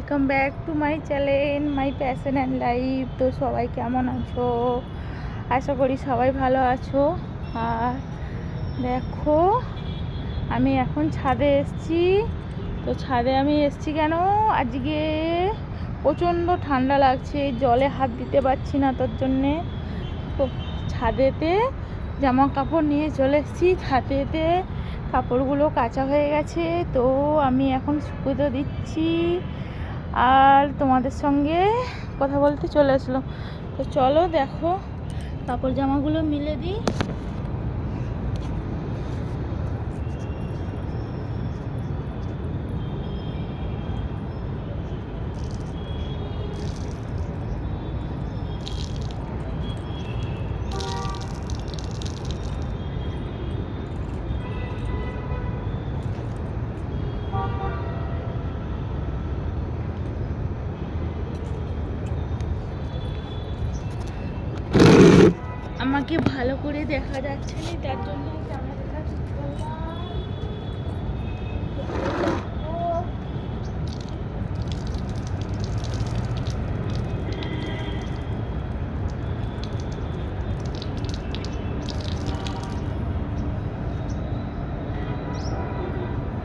Welcome back to my channel my passion and life তো সবাই কেমন আছো? আশা করি সবাই ভালো আছো। আর দেখো, আমি এখন ছাদে এসছি। তো ছাদে আমি এসছি কেন? আজকে প্রচণ্ড ঠান্ডা লাগছে, জলে হাত দিতে পারছি না তোর জন্যে। তো ছাদেতে জামা কাপড় নিয়ে চলে এসেছি। ছাদেতে কাপড়গুলো কাঁচা হয়ে গেছে, তো আমি এখন শুকোতে দিচ্ছি। আর তোমাদের সঙ্গে কথা বলতে চলে আসলো তো চলো দেখো কাপড় জামাগুলো মিলে দিই। আমাকে ভালো করে দেখা যাচ্ছে না তার জন্য ক্যামেরাটা ঠিক করলাম তো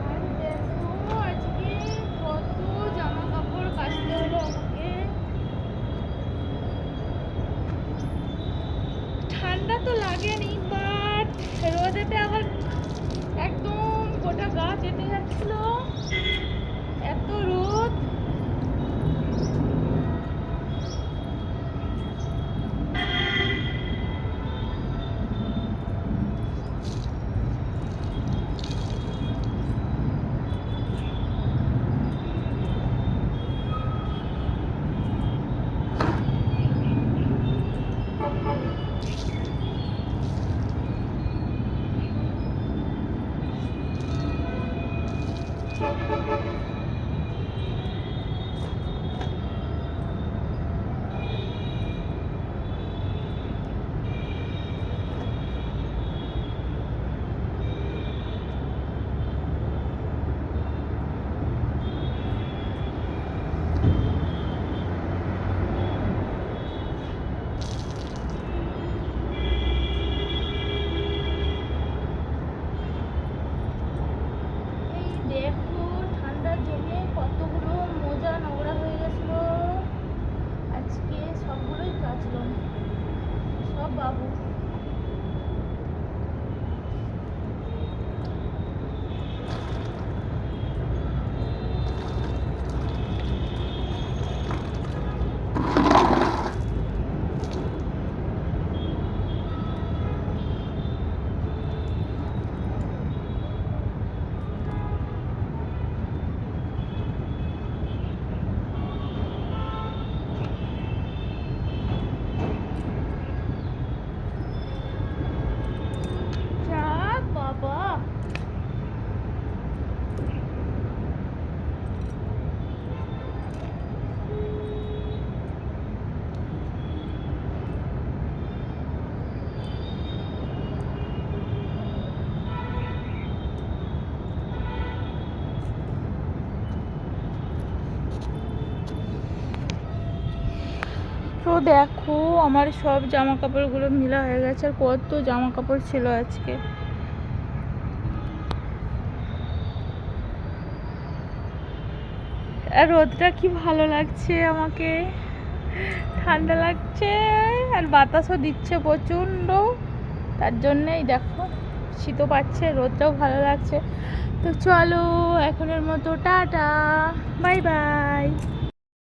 আর দেখো আজকে কত জামা কাপড় কাচতে হলো আমাকে ঠান্ডা তো লাগেনি বাট রোদেতে আবার একদম গোটা গা কেটে যাচ্ছিল। বাবু তো দেখো, আমার সব জামা কাপড়গুলো মিলা হয়ে গেছে আর কত জামা কাপড় ছিল আজকে। আর রোদটা কি ভালো লাগছে আমাকে? ঠান্ডা লাগছে আর বাতাসও দিচ্ছে প্রচণ্ড। তার জন্যেই দেখো, শীতও পাচ্ছে, রোদটাও ভালো লাগছে। তো চলো, এখনের মতো টাটা, বাই বাই।